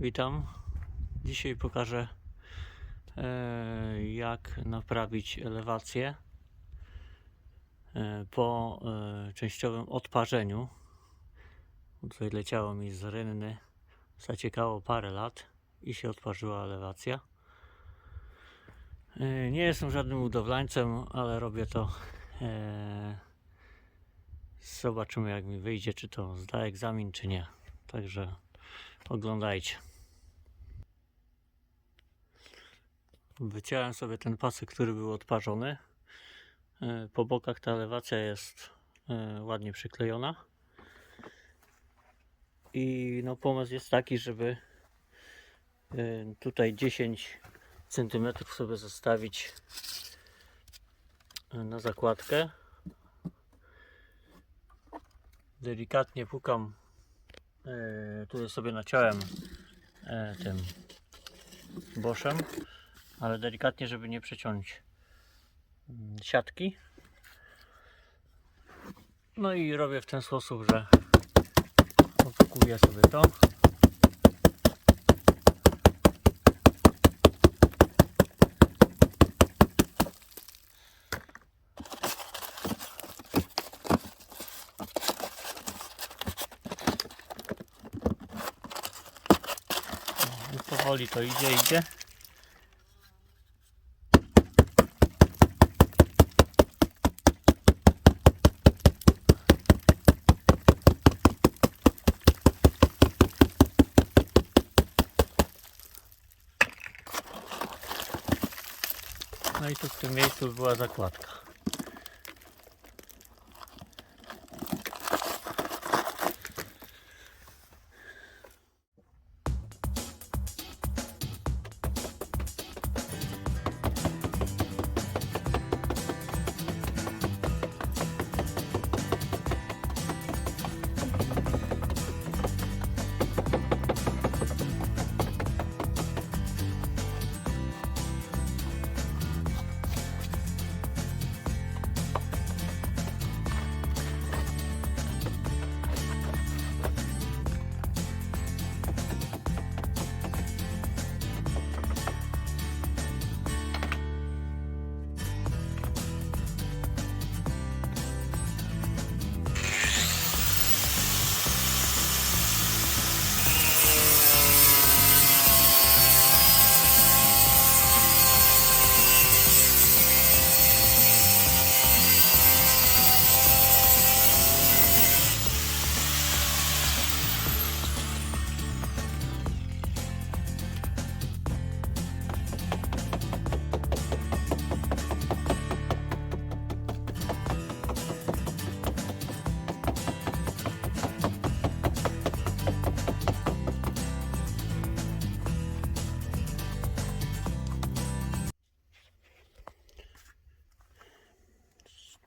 Witam. Dzisiaj pokażę e, jak naprawić elewację e, po e, częściowym odparzeniu. Tutaj leciało mi z rynny, zaciekało parę lat i się odparzyła elewacja. Nie jestem żadnym budowlańcem, ale robię to. Zobaczymy jak mi wyjdzie, czy to zda egzamin, czy nie. Także oglądajcie. Wyciąłem sobie ten pasek, który był odparzony. E, Po bokach ta elewacja jest e, ładnie przyklejona. I no pomysł jest taki, żeby e, tutaj 10 cm sobie zostawić na zakładkę. Delikatnie pukam. Tutaj sobie naciąłem tym boszem ale delikatnie, żeby nie przeciąć mm, siatki. No i robię w ten sposób, że opakuję sobie to. I powoli to idzie, idzie. Tu w tym miejscu była zakładka.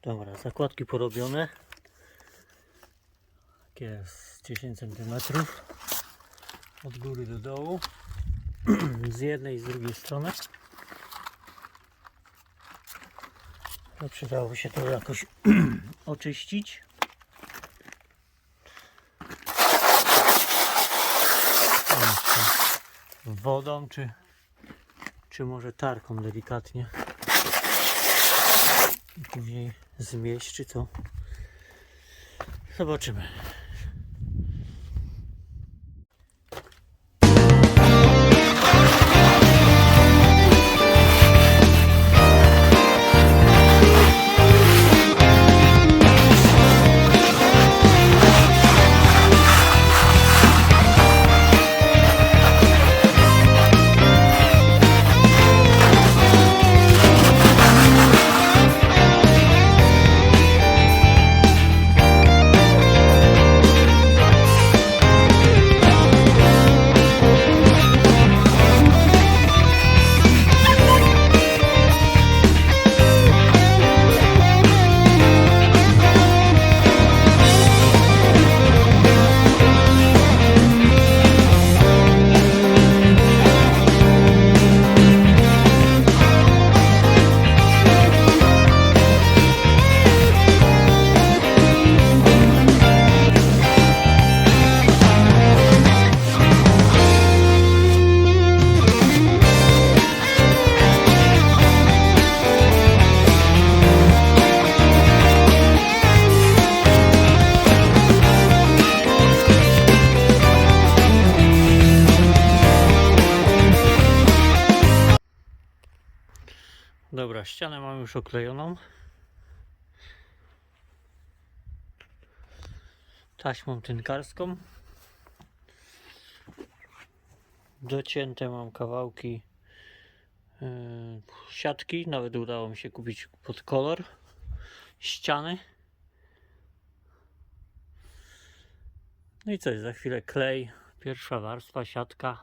Dobra, zakładki porobione. Tak jest 10 cm od góry do dołu. Z jednej i z drugiej strony. No, przydałoby się to jakoś oczyścić. Wodą, czy, czy może tarką delikatnie później zmieść, czy co? Zobaczymy. Ścianę mam już oklejoną. Taśmą tynkarską. Docięte mam kawałki yy, siatki. Nawet udało mi się kupić pod kolor ściany. No i coś, za chwilę klej, pierwsza warstwa, siatka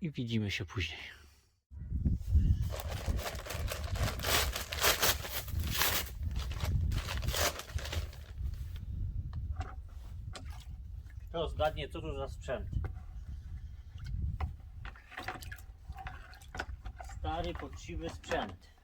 i widzimy się później. Kto zgadnie, co to za sprzęt? Stary, poczciwy sprzęt.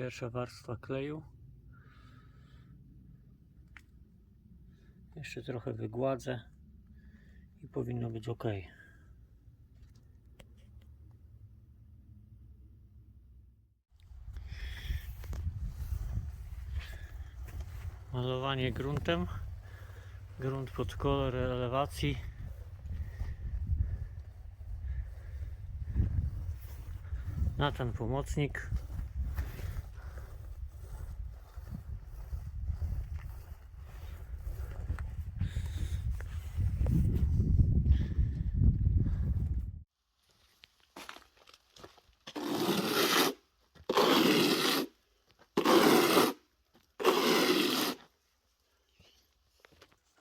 Pierwsza warstwa kleju. Jeszcze trochę wygładzę i powinno być ok. Malowanie gruntem. Grunt pod kolor elewacji. Na ten pomocnik.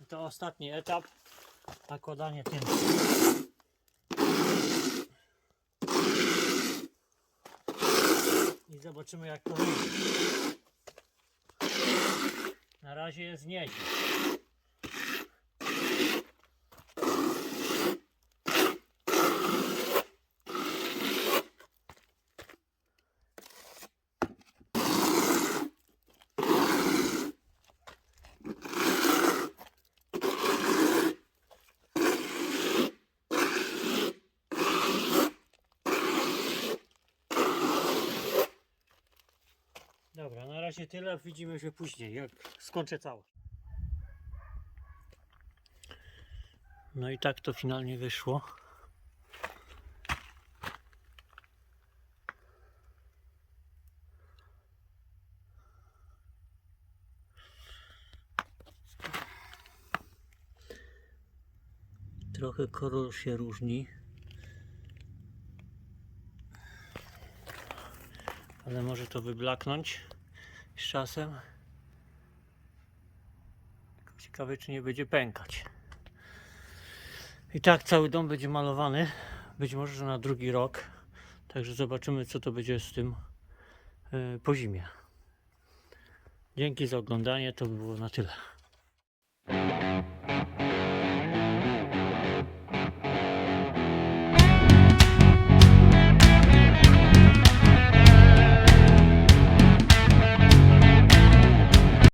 To ostatni etap. Nakładanie tym. I zobaczymy jak to wyjdzie. Na razie jest nieźle. Dobra, na razie tyle. Widzimy się później, jak skończę całość. No i tak to finalnie wyszło. Trochę kolor się różni. ale może to wyblaknąć z czasem. Ciekawe, czy nie będzie pękać. I tak cały dom będzie malowany, być może że na drugi rok. Także zobaczymy co to będzie z tym yy, po zimie. Dzięki za oglądanie, to by było na tyle.